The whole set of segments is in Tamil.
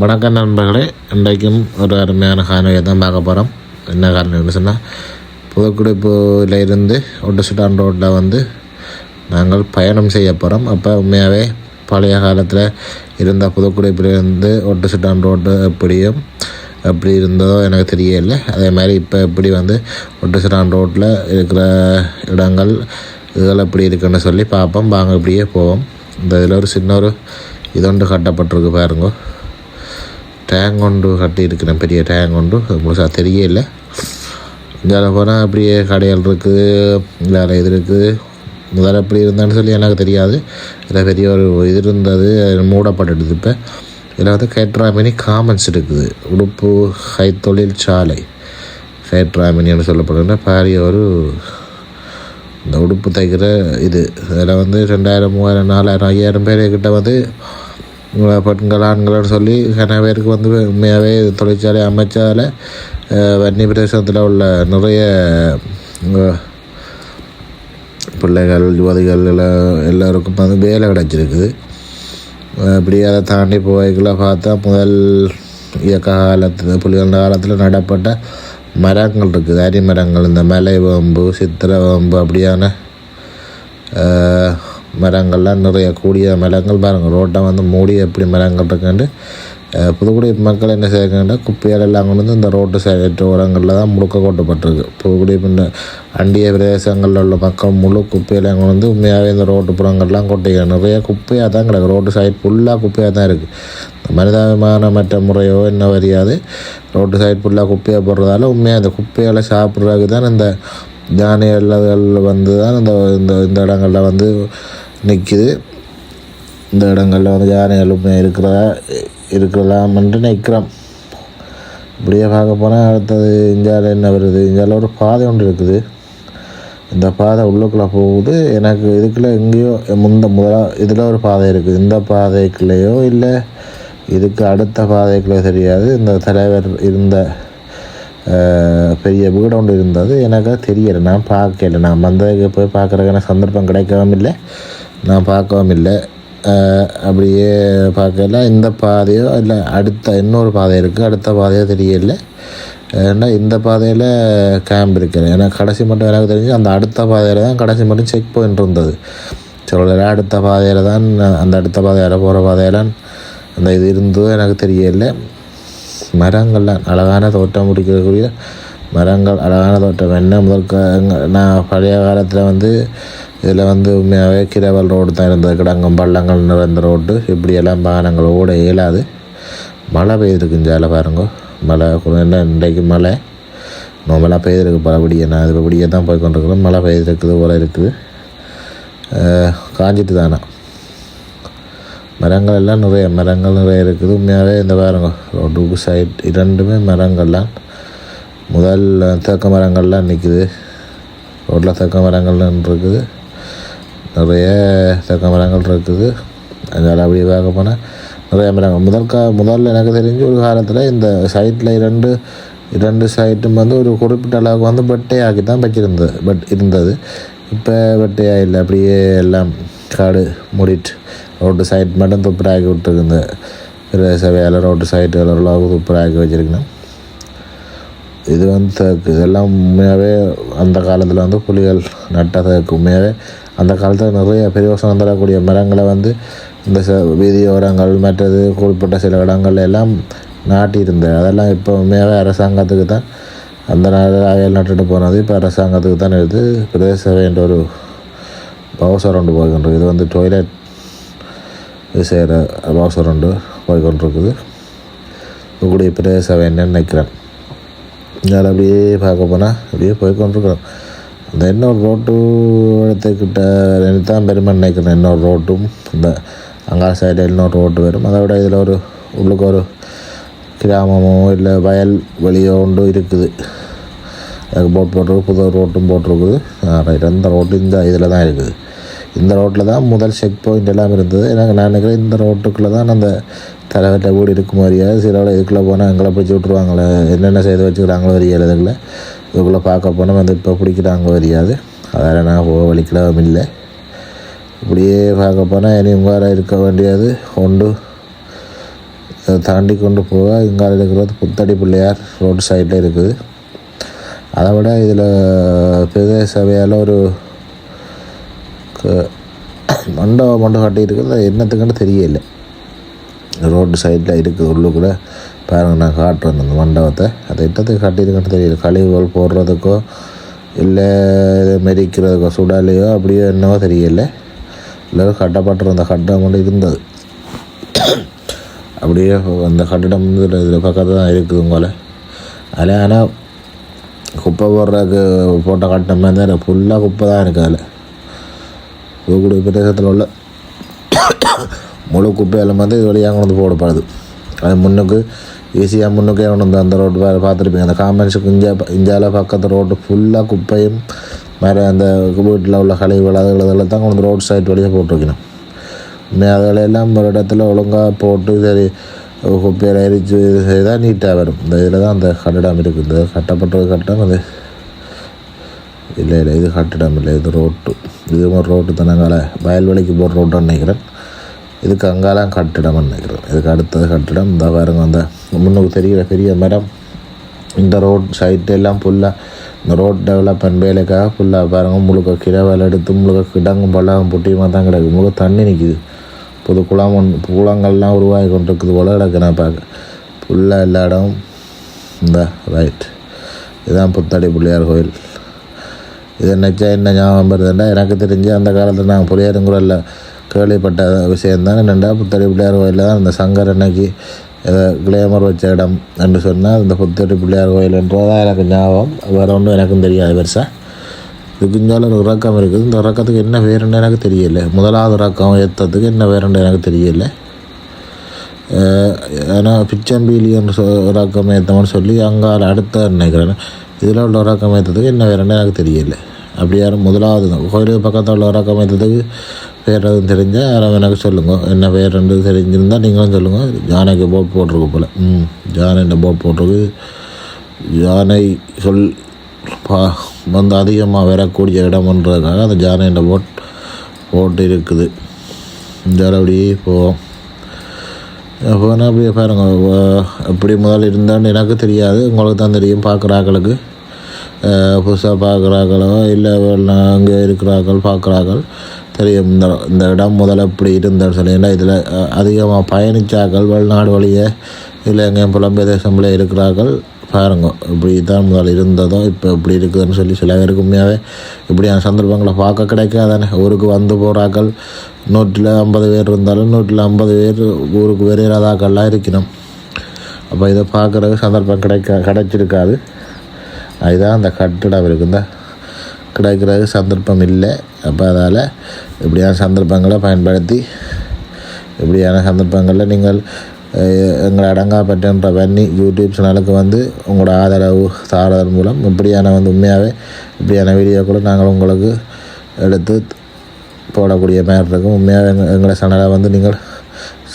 வணக்கம் நண்பர்களே. இன்றைக்கும் ஒரு அருமையான காணொலியை தான் பார்க்க போகிறோம் என்ன காரணம்னு சொன்னால் புதுக்குடிப்பில் இருந்து ஒட்டசுட்டான் ரோட்டில் வந்து நாங்கள் பயணம் செய்ய போகிறோம் அப்போ உண்மையாகவே பழைய காலத்தில் இருந்த புதுக்குடிப்பிலிருந்து ஒட்டசுட்டான் ரோட்டு எப்படியும் எப்படி இருந்ததோ எனக்கு தெரியல அதே மாதிரி இப்போ எப்படி வந்து ஒட்டசுட்டான் ரோட்டில் இருக்கிற இடங்கள் இதெல்லாம் எப்படி இருக்குன்னு சொல்லி பார்ப்போம். வாங்க இப்படியே போவோம். இந்த இதில் ஒரு சின்ன ஒரு இதொன்று கட்டப்பட்டிருக்கு பாருங்க. டேங்க் ஒன்று கட்டியிருக்கிறேன். பெரிய டேங்க் ஒன்று முழுசாக தெரியல இங்கே போனால் அப்படியே கடைகள் இருக்குது வேறு இது இருக்குது முதல்ல எப்படி இருந்தான்னு சொல்லி எனக்கு தெரியாது. இதில் பெரிய ஒரு இது இருந்தது மூடப்பட்டுடுது இப்போ. இதில் வந்து கேட்ராமினி காமன்ஸ் இருக்குது. உடுப்பு கைத்தொழில் சாலை. கேட்ராமினின்னு சொல்லப்படுகிற பாரிய ஒரு இந்த உடுப்பு தைக்கிற இது. இதில் வந்து ரெண்டாயிரம் மூவாயிரம் நாலாயிரம் ஐயாயிரம் பேர் கிட்ட வந்து பெண்கள் ஆண்கள்னு சொல்லி நிறைய பேருக்கு வந்து உண்மையாகவே தொழிற்சாலை அமைச்சால வன்னி பிரதேசத்தில் உள்ள நிறைய பிள்ளைகள் யுவதிகள் எல்லாம் எல்லாருக்கும் வந்து வேலை கிடச்சிருக்குது. அப்படி அதை தாண்டி போய்க்குள்ள பார்த்தா முதல் இயக்க காலத்தில் புலிகள் காலத்தில் நடப்பட்ட மரங்கள் இருக்குது. அரி மரங்கள் இந்த மலை வேம்பு சித்திரை வேம்பு அப்படியான மரங்கள்லாம் நிறைய கூடிய மரங்கள் பாருங்கள் ரோட்டை வந்து மூடி எப்படி மரங்கள் இருக்குன்ட்டு புதுக்குடி மக்கள் என்ன செய்யறாங்கன்னா குப்பைகள் எல்லாம் கொண்டு வந்து இந்த ரோட்டு சைடு ஓரங்களில் தான் முழுக்க கொட்டப்பட்டிருக்கு. புதுக்குடி இந்த அண்டிய பிரதேசங்களில் உள்ள மக்கள் முழு குப்பையெல்லாம் கொண்டு வந்து உண்மையாகவே இந்த ரோட்டு புறங்கள்லாம் கொட்டைகள் நிறைய குப்பையாக தான் கிடக்கு. ரோட்டு சைடு ஃபுல்லாக குப்பையாக தான் இருக்குது மனிதாபிமான மற்ற முறையோ என்ன வரியாது ரோட்டு சைடு ஃபுல்லாக குப்பையாக போடுறதால உண்மையாக அந்த குப்பைகளை சாப்பிட்றதுக்கு தான் இந்த தானியங்கள் வந்து தான் இந்த இந்த இந்த இடங்களில் வந்து நிற்கிது இந்த இடங்களில் வந்து யானைகள் உண்மையாக இருக்கிறதா என்று நிற்கிறோம் இப்படியே பார்க்க போனால் அடுத்தது இந்தியாவில் என்ன வருது? இந்தியாவில் ஒரு பாதை ஒன்று இருக்குது. இந்த பாதை உள்ளுக்குள்ளே போகுது. எனக்கு இதுக்குள்ளே எங்கேயோ முந்த முதலா இதில் ஒரு பாதை இருக்குது. இந்த பாதைக்குள்ளேயோ இல்லை இதுக்கு அடுத்த பாதைக்குள்ளே தெரியாது. இந்த தலைவர் இருந்த பெரிய வீடு ஒன்று இருந்தது. எனக்கு தெரியலை. நான் பார்க்கல. நான் வந்ததுக்கு போய் பார்க்குறதுக்கான சந்தர்ப்பம் கிடைக்கவும் இல்லை நான் பார்க்கவும் இல்லை. அப்படியே பார்க்கல. இந்த பாதையோ இல்லை அடுத்த இன்னொரு பாதை இருக்குது அடுத்த பாதையோ தெரியல. ஏன்னா இந்த பாதையில் கேம்ப் இருக்குது ஏன்னா கடைசி மட்டும் எனக்கு தெரிஞ்சு அந்த அடுத்த பாதையில் தான் கடைசி மட்டும் செக் பாயிண்ட் இருந்தது. சொல்லலை அடுத்த பாதையில் தான் அந்த அடுத்த பாதையில் போகிற பாதையில் அந்த இது இருந்ததோ எனக்கு தெரியல. மரங்கள்லாம் அழகான தோட்டம் முடிக்கக்கூடிய மரங்கள் அழகான தோட்டம். என்ன முதல் நான் பழைய காலத்தில் வந்து இதில் வந்து உண்மையாகவே கிரவல் ரோடு தான் இருந்தது. கிடங்கும் பள்ளங்கள் நிறைந்த ரோடு இப்படியெல்லாம் வாகனங்கள் ஓட இயலாது. மழை பெய்திருக்கு ஜால பாருங்க. மழை என்ன இன்றைக்கு மழை? நார்மலாக பெய்திருக்கு பல விடிய நான் இது விடிய தான் போய் கொண்டிருக்கிறோம் மழை பெய்திருக்குது போல இருக்குது. காஞ்சிட்டு தானா? மரங்கள் எல்லாம் நிறைய மரங்கள் நிறைய இருக்குது. உண்மையாகவே இந்த பாருங்க ரோட்டுக்கு சைட் இரண்டுமே மரங்கள்லாம் முதல் தேக்க மரங்கள்லாம் நிற்குது ரோட்டில் தேக்க மரங்கள்லாம் இருக்குது நிறைய தக்க மரங்கள் இருக்குது. அதனால் அப்படியே பார்க்க போனால் நிறைய மரங்கள். முதல் கா முதல்ல எனக்கு தெரிஞ்சு ஒரு காலத்தில் இந்த சைட்டில் இரண்டு இரண்டு சைட்டும் வந்து ஒரு குறிப்பிட்ட அளவுக்கு வந்து வெட்டையாக்கி தான் வச்சிருந்தது. பட் இருந்தது. இப்போ வெட்டையா இல்லை அப்படியே எல்லாம் காடு மூடிட்டு ரோட்டு சைட் மட்டும் துப்புராக்கி விட்டுருக்கு இந்த பிரதேச வேலை ரோட்டு சைட்டுகள் ஓரளவுக்கு துப்புராக்கி வச்சுருக்கணும். இது வந்து தேக்கு இதெல்லாம் உண்மையாகவே அந்த காலத்தில் வந்து புலிகள் நட்ட தேக்கு உண்மையாகவே அந்த காலத்தில் நிறைய பெரியோசனம் தரக்கூடிய மரங்களை வந்து இந்த ச வீதியோரங்கள் மற்றது குறிப்பிட்ட சில இடங்கள்ல எல்லாம் நாட்டியிருந்த அதெல்லாம் இப்போ உண்மையாகவே அரசாங்கத்துக்கு தான் அந்த நாள் அவையில் நட்டுட்டு போனது. இப்போ அரசாங்கத்துக்கு தான் எடுத்து பிரதேச சபைன்ற ஒரு பவுசர் ஒன்று போய்கொண்டிருக்கு. இது வந்து டொய்லெட் இது செய்கிற பவுசர் ஒன்று போய்கொண்டிருக்குது. உங்களுடைய பிரதேச சபை என்னன்னு நினைக்கிறேன். இதில் அப்படியே பார்க்க போனால் அப்படியே போய்கொண்டிருக்கிறோம். இந்த இன்னொரு ரோட்டு இடத்துக்கிட்ட எனக்கு தான் பெருமை நினைக்கிறேன் இன்னொரு ரோட்டும் இந்த அங்கா சைடில் இன்னொரு ரோட்டு வரும் அதை விட இதில் ஒரு உள்ளுக்கு ஒரு கிராமமோ இல்லை வயல் வெளியோ ஒன்று இருக்குது அதுக்கு போட் போட்டிருக்கு புது ரோட்டும் போட்டிருக்குது ரைட் அந்த ரோட்டு இந்த இதில் தான் இருக்குது இந்த ரோட்டில் தான் முதல் செக் பாயிண்ட் எல்லாம் இருந்தது. நாங்கள் நான் நினைக்கிறேன் இந்த ரோட்டுக்குள்ளே தான் அந்த தலைவர்கிட்ட வீடு இருக்கு மாதிரியா? சில இதுக்குள்ளே போனால் எங்களை பிடிச்சி விட்ருவாங்களே என்னென்ன செய்து வச்சுக்கிறாங்களோ வரியாது இதுக்குள்ளே. இதுக்குள்ளே பார்க்க போனால் வந்து இப்போ பிடிக்கிறாங்க வரியாது அதில் நான் போக வலிக்கலாம் இல்லை. இப்படியே பார்க்க போனால் இனி வேறு இருக்க வேண்டியது கொண்டு தாண்டி கொண்டு போக இங்கால இருக்கிறது புத்தடி பிள்ளையார் ரோடு சைடில் இருக்குது. அதை விட இதில் பிரதேச சபையால் ஒரு க- மண்டபம் மண்டபம் கட்டி இருக்குது என்னத்துக்குன்னு தெரியல. ரோடு சைடில் இருக்குது உள்ளுக்குள்ள. பாருங்கள் நான் காட்டுறேன் அந்த மண்டபத்தை. அதை என்னத்துக்கு கட்டியிருக்குன்னு தெரியல. கழிவுகள் போடுறதுக்கோ இல்லை இதை மெரிக்கிறதுக்கோ சுடாலையோ அப்படியோ என்னவோ தெரியல. எல்லோரும் கட்டப்பட்டிருந்த கட்டம் மட்டும் இருந்தது. அப்படியே அந்த கட்டிடம் வந்து இதில் பக்கத்தில் தான் இருக்குது உங்களை. அதில் ஆனால் குப்பை போடுறதுக்கு போட்ட கட்டிடம் மாதிரி தான் ஃபுல்லாக குப்பை தான் இருக்குது அதில். தூக்குடி பிரதேசத்தில் உள்ள முழு குப்பையெல்லாம் வந்து இது வழியாக கொண்டு வந்து போடப்படுது. அது முன்னுக்கு ஈஸியாக முன்னுக்கே கொண்டு வந்து அந்த ரோடு வேறு பார்த்துருப்பீங்க. அந்த காமெண்ட்ஸுக்கு இந்தியா இந்தியாவில் பக்கத்து ரோடு ஃபுல்லாக குப்பையும் வேறு அந்த வீட்டில் உள்ள கழிவுகள் அதுகள் அதெல்லாம் தான் கொண்டு ரோட் சைட் வழியாக போட்டிருக்கணும். உண்மையாக அதுகளெல்லாம் ஒரு இடத்துல ஒழுங்காக போட்டு சரி குப்பையில் எரிச்சு இது செய்தால் நீட்டாக வரும். இந்த இதில் தான் அந்த கட்டிடம் இருக்குது. இந்த கட்டப்பட்டது கட்டம் அது. இல்லை இல்லை இது கட்டிடம் இல்லை இது ரோட்டு இது ஒரு ரோட்டு தானங்கால வயல்வெளிக்கு போகிற ரோட்டுன்னு நினைக்கிறேன். இதுக்கு அங்காலாம் கட்டிடம்னு நினைக்கிறேன். இதுக்கு அடுத்தது கட்டிடம். இந்த பாருங்க அந்த முன்னுக்கு தெரிகிற பெரிய மரம். இந்த ரோட் சைட்டு எல்லாம் ஃபுல்லாக இந்த ரோட் டெவலப்மெண்ட் வேலைக்காக ஃபுல்லாக பாருங்க முழுக்க கிடவல் எடுத்து முழுக்க கிடங்கும் பழகம் புட்டியுமா தான் கிடக்கு. முழுக்க தண்ணி நிற்கிது புது குளம் ஒன்று குளங்கள்லாம் உருவாகி கொண்டு இருக்குது போல கிடக்கு நான் பார்க்க. ஃபுல்லாக எல்லா இடமும் இந்த ரைட் இதுதான் புத்தாடி பிள்ளையார் கோயில். இது நினச்சா என்ன ஞாபகம் வருதுண்டா எனக்கு தெரிஞ்சு அந்த காலத்தில் நான் புளியாருங்குறல்ல கேள்விப்பட்ட விஷயந்தான் என்னென்னா புத்தடி பிள்ளையார் கோயிலில் தான் அந்த சங்கர் அன்னைக்கு கிளேமர் வச்ச இடம் என்று சொன்னால் அந்த புத்தடி பிள்ளையார் கோயில்ன்றதான் எனக்கு ஞாபகம். வேறு ஒன்றும் எனக்கும் தெரியாது பெருசாக இதுக்கு ஒரு இறக்கம் இருக்குது. இந்த உறக்கத்துக்கு என்ன வேறுன்னு எனக்கு தெரியல. முதலாவது உறக்கம் ஏற்றத்துக்கு என்ன வேறுன்னு எனக்கு தெரியல. ஆனால் பிச்சம்பீலி என்று சொ உறக்கம் ஏற்றமான்னு சொல்லி அங்கால அடுத்த நினைக்கிறேன் இதில் உள்ள உறக்கம் ஏற்றத்துக்கு என்ன வேறுன்னு எனக்கு தெரியல. அப்படி யாரும் முதலாவது. கோயிலுக்கு பக்கத்தில் உள்ள இறக்கம் பேர் எதுவும் தெரிஞ்சால் யாரும் எனக்கு சொல்லுங்கள் என்ன பேருன்னு தெரிஞ்சிருந்தால் நீங்களும் சொல்லுங்கள் யானைக்கு போட் போட்டிருக்கு போல். ம் யானைன்ற போட் போட்டிருக்கு. யானை சொல் பா வந்து அதிகமாக வரக்கூடிய இடம்ன்றதுக்காக அந்த ஜானைன்ற போட் போட்டு இருக்குது இந்த அப்படியே போவோம் போனால் அப்படியே பாருங்கள் எப்படி முதல்ல இருந்தான்னு எனக்கு தெரியாது. உங்களுக்கு தான் தெரியும். பார்க்குற ஆக்களுக்கு புதுசாக பார்க்குறாங்களோ இல்லை அங்கே இருக்கிறார்கள் பார்க்குறார்கள் தெரியும். இந்த இந்த இடம் முதல்ல இப்படி இருந்தேன்னு சொல்லி இதில் அதிகமாக பயணித்தார்கள் வெளிநாடு வழியே இல்லை எங்கேயும் புலம்பெயர் தேசம்ல இருக்கிறார்கள். பாருங்க இப்படி தான் முதல்ல இருந்ததோ இப்போ இப்படி இருக்குதுன்னு சொல்லி சில பேருக்கு உண்மையாகவே இப்படியான சந்தர்ப்பங்களை பார்க்க கிடைக்காதானே. ஊருக்கு வந்து போகிறாக்கள் நூற்றில் ஐம்பது பேர் இருந்தாலும் நூற்றில் ஐம்பது பேர் ஊருக்கு வெளியிடாதாக்கள்லாம் இருக்கணும். அப்போ இதை பார்க்குறதுக்கு சந்தர்ப்பம் கிடைக்க கிடைச்சிருக்காது. அதுதான் அந்த கட்டிடம் இருக்குந்த கிடைக்கிறது சந்தர்ப்பம் இல்லை அப்போ அதால் இப்படியான சந்தர்ப்பங்களை பயன்படுத்தி இப்படியான சந்தர்ப்பங்களில் நீங்கள் எங்களை அடங்கா அடங்காப்பட்டன்ற பண்ணி யூடியூப் சேனலுக்கு வந்து உங்களோட ஆதரவு தாரதன் மூலம் இப்படியான வந்து உண்மையாகவே இப்படியான வீடியோக்களை நாங்கள் உங்களுக்கு எடுத்து போடக்கூடிய மாதிரி இருக்கும். உண்மையாக எங்கள் எங்களை சேனலை வந்து நீங்கள்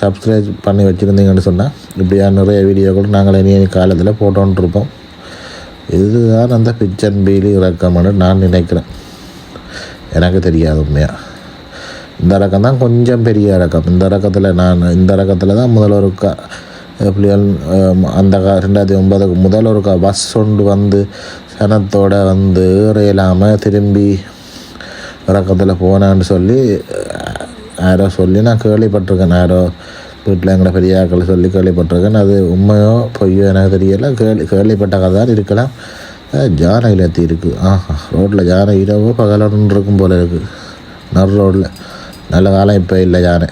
சப்ஸ்கிரைப் பண்ணி வச்சுருந்தீங்கன்னு சொன்னால் இப்படியான நிறைய வீடியோக்கள் நாங்கள் இனி இனி காலத்தில் போட்டோன்ட்ருப்போம் இதுதான் அந்த பிச்சன் பீலி இறக்கம்னு நான் நினைக்கிறேன். எனக்கு தெரியாது உண்மையாக இந்த ரகம் தான் கொஞ்சம் பெரிய ரகம் இந்த ரகத்தில் நான் இந்த ரகத்தில் தான் முதல் ஒரு க அந்த கா ரெண்டாயிரத்தி ஒன்பதுக்கு முதல் ஒரு பஸ் ஒன்று வந்து சனத்தோடு வந்து இல்லாமல் திரும்பி இறக்கத்தில் போனான்னு சொல்லி யாரோ சொல்லி நான் கேள்விப்பட்டிருக்கேன். யாரோ வீட்டில் எங்களை பெரியாக்கள் சொல்லி கேள்விப்பட்டிருக்கேன். அது உண்மையோ பொய்யோ எனக்கு தெரியலை. கேள்வி கேள்விப்பட்ட கதை தான் இருக்கலாம் ஜானை இலத்தி இருக்குது ஆஹா ரோட்டில் ஜானை இரவோ பகலன்னு இருக்கும் போல இருக்குது நர் ரோட்டில் நல்ல காலம் இப்போ இல்லை யானை.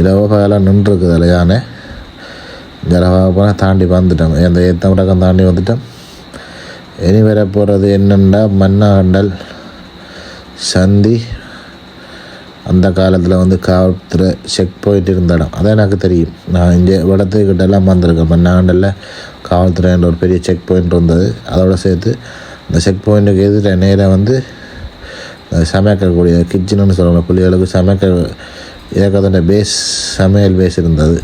இரவோ பகலாக நின்றுருக்குது அதில் யானை. ஜலவாக தாண்டி வந்துட்டோம். அந்த ஏத்தம் ரகம் தாண்டி வந்துட்டோம்? இனி வர போகிறது என்னென்னா மன்னாகண்டல் சந்தி அந்த காலத்தில் வந்து காவல்துறை செக் பாயிண்ட் இருந்த இடம். அதான் எனக்கு தெரியும். நான் இங்கே இடத்துக்கிட்டெல்லாம் வந்திருக்கேன். வந்திருக்கேன் மன்னாகண்டலில் காவல்துறைன்ற ஒரு பெரிய செக் பாயிண்ட் இருந்தது அதோட சேர்த்து அந்த செக் பாயிண்ட்டுக்கு எதிர நேராக வந்து சமைக்கக்கூடிய கிச்சனுன்னு சொல்லுவாங்க. பிள்ளைகளுக்கு சமைக்க இயக்கத்தோட பேஸ் சமையல் பேஸ் இருந்தது.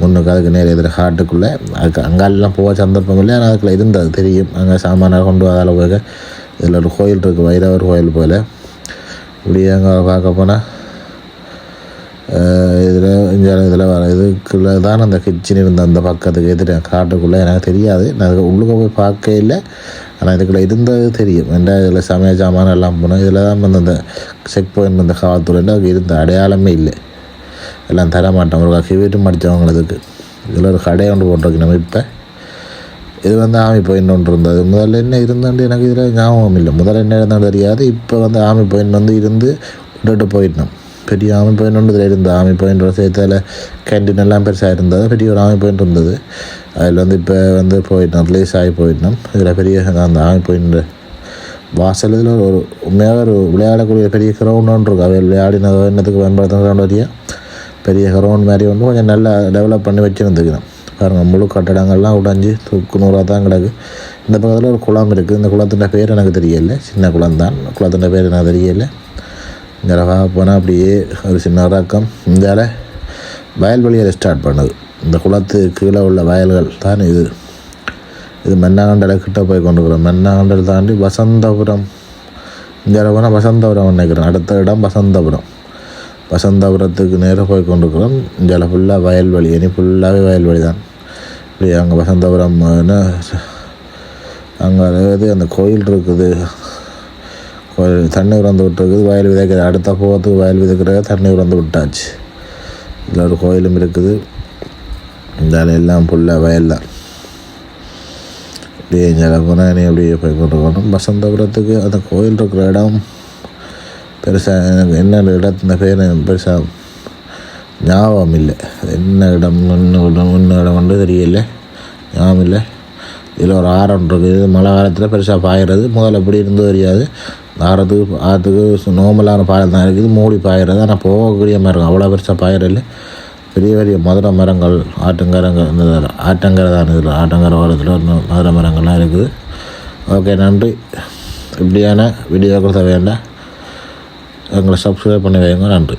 முன்னுக்கு அதுக்கு நேர எதிர ஹாட்டுக்குள்ளே. அதுக்கு அங்காலெலாம் போக சந்தர்ப்பம் இல்லை. ஆனால் அதுக்குள்ளே இருந்தது. தெரியும். அங்கே சாமானாக கொண்டு வர போக இதில் ஒரு கோயில் இருக்குது வைரவர் கோயில் போல். இப்படி அங்கே பார்க்க போனால் இதில் இங்கே இதில் வர இதுக்குள்ளே தான் அந்த கிச்சன் இருந்த அந்த பக்கத்துக்கு எதிர காட்டுக்குள்ளே எனக்கு தெரியாது. நான் அதுக்கு உள்ளுக்க போய் பார்க்கவே இல்லை. ஆனால் இதுக்குள்ளே இருந்தது தெரியும். ஏன்டா இதில் சமய சாமான் எல்லாம் போனோம். இதில் தான் வந்து அந்த செக் பாயிண்ட் அந்த காவல்துறையில் அதுக்கு இருந்த அடையாளமே இல்லை. எல்லாம் தர மாட்டோம் ஒரு கிவீட்டும் அடித்தவங்களுக்கு இதில் ஒரு கடை ஒன்று போட்டிருக்கு நம்ம இப்போ இது வந்து ஆமி பாயிண்ட் ஒன்று இருந்தது. முதல்ல என்ன இருந்தாண்டு எனக்கு இதில் ஞாபகம் இல்லை. முதல்ல என்ன இருந்தாலும் தெரியாது. இப்போ வந்து ஆமி பாயிண்ட் வந்து இருந்து விட்டுட்டு போயிட்டோம் பெரிய ஆமி பாயிண்ட் ஒன்று இதில் இருந்தது. ஆமி பாயிண்ட் சேர்த்தால கேன்டீன் எல்லாம் பெருசாக இருந்தது. பெரிய ஒரு ஆமி பாயிண்ட் இருந்தது. அதில் வந்து இப்போ வந்து போயிட்டோம் ரிலீஸ் ஆகி போயிட்டோம் இதில் பெரிய அந்த ஆமி பாயிண்ட் வாசல் இதில் ஒரு உண்மையாக ஒரு விளையாடக்கூடிய பெரிய கிரவுண்ட் ஒன்று இருக்கும். அவை விளையாடினதோ என்னத்துக்கு பயன்படுத்தின கிரவுண்ட் வரையா பெரிய கிரவுண்ட் மாதிரி ஒன்று கொஞ்சம் நல்லா டெவலப் பண்ணி வச்சுருந்துக்கிறோம் பாருங்கள் முழு கட்டடங்கள்லாம் உடஞ்சி தூக்கு நூறாக தான் கிடக்கு. இந்த பக்கத்தில் ஒரு குளம் இருக்குது இந்த குளத்தின் பேர் எனக்கு தெரியல. சின்ன குளம் தான் குளத்தின் பேர் எனக்கு தெரியல. இங்கே போனால் அப்படியே ஒரு சின்ன ரக்கம் இந்தால வயல்வெளியில் ஸ்டார்ட் பண்ணுது. இந்த குளத்து கீழே உள்ள வயல்கள் தான் இது. இது மென்னாகண்டலை கிட்ட போய் கொண்டுக்கிறோம் மென்னாகண்டல் தாண்டி வசந்தபுரம். இங்கே போனால் வசந்தபுரம் நினைக்கிறேன். அடுத்த இடம் வசந்தபுரம். வசந்தபுரத்துக்கு நேராக போய் கொண்டுக்கிறோம் இங்கே ஃபுல்லாக வயல்வெளி. இனி ஃபுல்லாகவே வயல்வெளி தான் இப்படி அங்கே வசந்தபுரம் அங்கே அதாவது அந்த கோயில் இருக்குது. கோயில் தண்ணி உறந்து விட்டுருக்குது. வயல் விதைக்கிற அடுத்த போகிறதுக்கு வயல் விதைக்கிற தண்ணி உறந்து விட்டாச்சு. இதில் ஒரு கோயிலும் இருக்குது. இந்த எல்லாம் ஃபுல்லாக வயல் தான். இப்படியே இங்கே போனால் இனி அப்படியே போய் கொண்டு போகணும் வசந்தபுரத்துக்கு அந்த கோயில் இருக்கிற இடம் பெருசாக எனக்கு என்ன இடத்துல பேர் பெருசாக ஞாபகம் இல்லை என்ன இடம் இன்னும் இடம் இன்னும் இடம் வந்து தெரியல. ஞாபகம் இல்லை இதில் ஒரு ஆரம் இருக்குது. மழை காலத்தில் பெருசாக பாயிறது. முதல்ல எப்படி இருந்தோ தெரியாது. ஆறத்துக்கு ஆற்றுக்கு நோமலான பாயம் தான் இருக்குது. மூடி பாயிறது. ஆனால் போகக்கூடிய மரம் அவ்வளோ பெருசாக பாயிரல பெரிய பெரிய மதுரை மரங்கள் ஆட்டங்கரங்க இந்த ஆட்டங்கரை தான் இதில். ஆட்டங்கரை ஓரத்தில் மதுரை மரங்கள்லாம் இருக்குது. ஓகே நன்றி. இப்படியான வீடியோக்கள் வேண்டாம் எங்களை சப்ஸ்கிரைப் பண்ணி வைங்க. நன்றி.